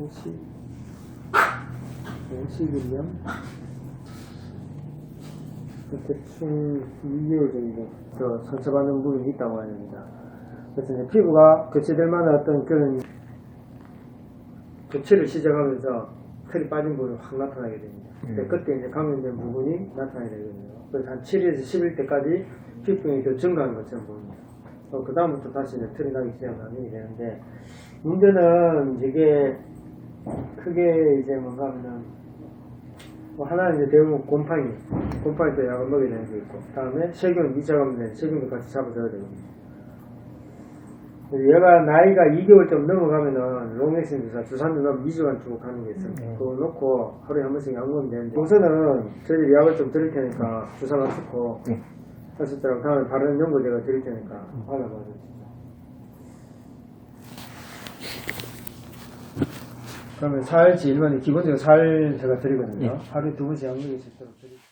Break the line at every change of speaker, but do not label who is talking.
50, 51년, 대충 2개월 정도 더 상처받는 부분이 있다고 합니다. 그래서 이제 피부가 교체될 만한 어떤 그런 교체를 시작하면서 털이 빠진 부분이 확 나타나게 됩니다.
음.
그때 이제 감염된 부분이 나타나게 되거든요. 그래서 한 7일에서 10일 때까지 더 증가하는 것처럼 보입니다. 어, 그 다음부터 다시 이제 털이 나기 시작하게 되는데, 문제는 이게 크게 이제 뭔가 하면은, 뭐 하나는 이제 대부분 곰팡이, 곰팡이 때 약을 먹여야 되는 게 있고, 다음에 세균, 2차 감염된 세균도 같이 잡아줘야 되거든요. 얘가 나이가 2개월 좀 넘어가면은 롱액신 주사, 주사는 넣으면 2주간 주고 가는 게 있어요.
음.
그거 놓고 하루에 한 번씩 약 먹으면 되는데, 우선은 저희들이 약을 좀 드릴 테니까 주사 맞추고,
네.
하셨더라고 다음에 다른 연고 제가 드릴 테니까 알아봐줘 진짜. 그러면 살치 일반이 기본적으로 살 제가 드리거든요.
예.
하루에 두 번씩 수 있도록 드릴게요.